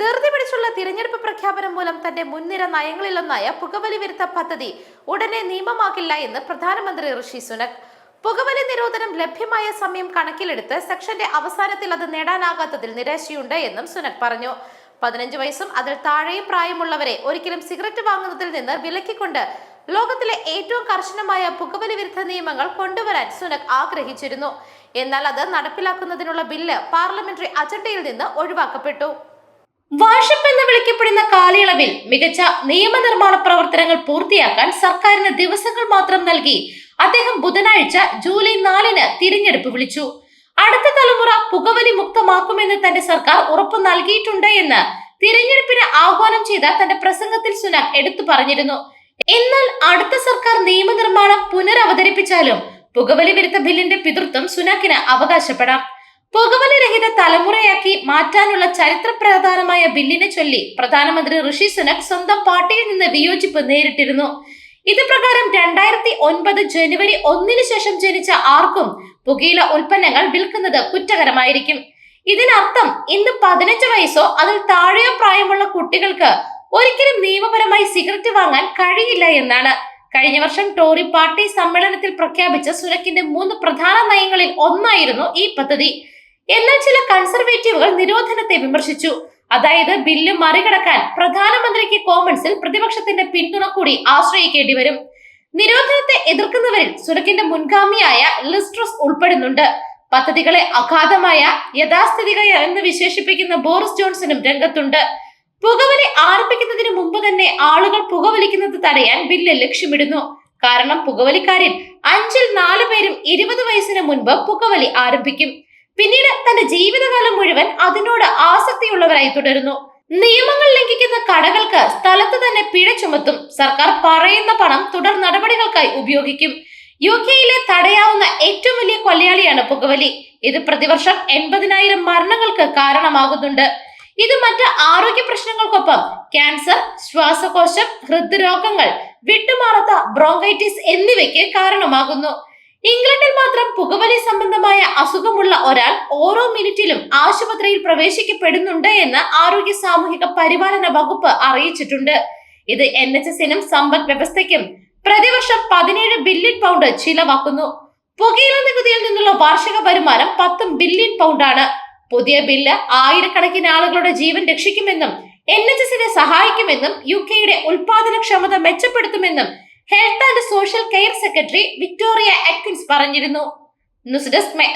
ധൃതി പിടിച്ചുള്ള തിരഞ്ഞെടുപ്പ് പ്രഖ്യാപനം മൂലം തന്റെ മുൻനിര നയങ്ങളിലൊന്നായ പുകവലി വിരുദ്ധ പദ്ധതി ഉടനെ നിയമമാക്കില്ല എന്ന് പ്രധാനമന്ത്രി ഋഷി സുനക്. പുകവലി നിരോധനം ലഭ്യമായ സമയം കണക്കിലെടുത്ത് സെക്ഷന്റെ അവസാനത്തിൽ അത് നേടാനാകാത്തതിൽ നിരാശയുണ്ട് എന്നും സുനക് പറഞ്ഞു. പതിനഞ്ച് വയസ്സും അതിൽ താഴെയും പ്രായമുള്ളവരെ ഒരിക്കലും സിഗരറ്റ് വാങ്ങുന്നതിൽ നിന്ന് വിലക്കിക്കൊണ്ട് ലോകത്തിലെ ഏറ്റവും കർശനമായ പുകവലി വിരുദ്ധ നിയമങ്ങൾ കൊണ്ടുവരാൻ സുനക് ആഗ്രഹിച്ചിരുന്നു. എന്നാൽ അത് നടപ്പിലാക്കുന്നതിനുള്ള ബില്ല് പാർലമെന്ററി അജണ്ടയിൽ നിന്ന് ഒഴിവാക്കപ്പെട്ടു. വാർഷിപ്പ് എന്ന് വിളിക്കപ്പെടുന്ന കാലയളവിൽ മികച്ച നിയമനിർമ്മാണ പ്രവർത്തനങ്ങൾ പൂർത്തിയാക്കാൻ സർക്കാരിന് ദിവസങ്ങൾ മാത്രം നൽകി അദ്ദേഹം ബുധനാഴ്ച ജൂലൈ നാലിന് തിരഞ്ഞെടുപ്പ് വിളിച്ചു. അടുത്ത തലമുറ പുകവലി മുക്തമാക്കുമെന്ന് തന്റെ സർക്കാർ ഉറപ്പു നൽകിയിട്ടുണ്ട് എന്ന് തിരഞ്ഞെടുപ്പിന് ആഹ്വാനം ചെയ്ത തന്റെ പ്രസംഗത്തിൽ സുനാക് എടുത്തു പറഞ്ഞിരുന്നു. എന്നാൽ അടുത്ത സർക്കാർ നിയമനിർമ്മാണം പുനരവതരിപ്പിച്ചാലും പുകവലി വിരുദ്ധ ബില്ലിന്റെ പിതൃത്വം സുനാക്കിന് അവകാശപ്പെടാം. പുകവലി രഹിത തലമുറയാക്കി മാറ്റാനുള്ള ചരിത്ര പ്രധാനമായ ബില്ലിനെ ചൊല്ലി പ്രധാനമന്ത്രി ഋഷി സുനക് സ്വന്തം പാർട്ടിയിൽ നിന്ന് വിയോജിപ്പ് നേരിട്ടിരുന്നു. ഇത് പ്രകാരം രണ്ടായിരത്തി ഒൻപത് ജനുവരി ഒന്നിന് ശേഷം ജനിച്ച ആർക്കും പുകയില ഉൽപ്പന്നങ്ങൾ വിൽക്കുന്നത് കുറ്റകരമായിരിക്കും. ഇതിനർത്ഥം ഇന്ന് പതിനഞ്ച് വയസ്സോ അതിൽ താഴെയോ പ്രായമുള്ള കുട്ടികൾക്ക് ഒരിക്കലും നിയമപരമായി സിഗരറ്റ് വാങ്ങാൻ കഴിയില്ല എന്നാണ്. കഴിഞ്ഞ വർഷം ടോറി പാർട്ടി സമ്മേളനത്തിൽ പ്രഖ്യാപിച്ച സുനക്കിന്റെ മൂന്ന് പ്രധാന നയങ്ങളിൽ ഒന്നായിരുന്നു ഈ പദ്ധതി. എന്നാൽ ചില കൺസർവേറ്റീവുകൾ നിരോധനത്തെ വിമർശിച്ചു. അതായത് ബില്ല് മറികടക്കാൻ പ്രധാനമന്ത്രിക്ക് കോമൺസിൽ പ്രതിപക്ഷത്തിന്റെ പിന്തുണ കൂടി ആശ്രയിക്കേണ്ടി വരും. നിരോധനത്തെ എതിർക്കുന്നവരിൽ സുനക്കിന്റെ മുൻഗാമിയായ ലിസ്ട്രസ് ഉൾപ്പെടുന്നുണ്ട്. പദ്ധതികളെ അഗാധമായ യഥാസ്ഥിതിക എന്ന് വിശേഷിപ്പിക്കുന്ന ബോറിസ് ജോൺസണും രംഗത്തുണ്ട്. പുകവലി ആരംഭിക്കുന്നതിന് മുമ്പ് തന്നെ ആളുകൾ പുകവലിക്കുന്നത് തടയാൻ ബില്ല് ലക്ഷ്യമിടുന്നു. കാരണം പുകവലിക്കാരിൽ അഞ്ചിൽ നാലു പേരും ഇരുപത് വയസ്സിന് മുൻപ് പുകവലി ആരംഭിക്കും. പിന്നീട് തന്റെ ജീവിതകാലം മുഴുവൻ അതിനോട് ആസക്തിയുള്ളവരായി തുടരുന്നു. നിയമങ്ങൾ ലംഘിക്കുന്ന കടകൾക്ക് സ്ഥലത്ത് തന്നെ പിഴ ചുമത്തും സർക്കാർ പറയുന്ന പണം തുടർ നടപടികൾക്കായി ഉപയോഗിക്കും. യു കെയിലെ തടയാവുന്ന ഏറ്റവും വലിയ കൊലയാളിയാണ് പുകവലി. ഇത് പ്രതിവർഷം എൺപതിനായിരം മരണങ്ങൾക്ക് കാരണമാകുന്നുണ്ട്. ഇത് മറ്റ് ആരോഗ്യ പ്രശ്നങ്ങൾക്കൊപ്പം ക്യാൻസർ ശ്വാസകോശം ഹൃദ്രോഗങ്ങൾ വിട്ടുമാറാത്ത ബ്രോങ്കൈറ്റിസ് എന്നിവയ്ക്ക് കാരണമാകുന്നു. ഇംഗ്ലണ്ടിൽ മാത്രം പുകവലി സംബന്ധമായ അസുഖമുള്ള ഒരാൾ ഓരോ മിനിറ്റിലും ആശുപത്രിയിൽ പ്രവേശിക്കപ്പെടുന്നുണ്ട് എന്ന് ആരോഗ്യ സാമൂഹിക പരിപാലന വകുപ്പ് അറിയിച്ചിട്ടുണ്ട്. ഇത് എൻ എച്ച് എസിനും സമ്പദ് വ്യവസ്ഥയ്ക്കും പ്രതിവർഷം പതിനേഴ് ബില്യൺ പൗണ്ട് ചിലവാക്കുന്നു. പുകയില നികുതിയിൽ നിന്നുള്ള വാർഷിക വരുമാനം പത്തും ബില്യൺ പൗണ്ടാണ്. പുതിയ ബില്ല് ആയിരക്കണക്കിന് ആളുകളുടെ ജീവൻ രക്ഷിക്കുമെന്നും എൻ എച്ച് എസിനെ സഹായിക്കുമെന്നും യു കെയുടെ ഉൽപാദനക്ഷമത മെച്ചപ്പെടുത്തുമെന്നും health and social care secretary Victoria Atkins പറഞ്ഞിരുന്നു. News desk my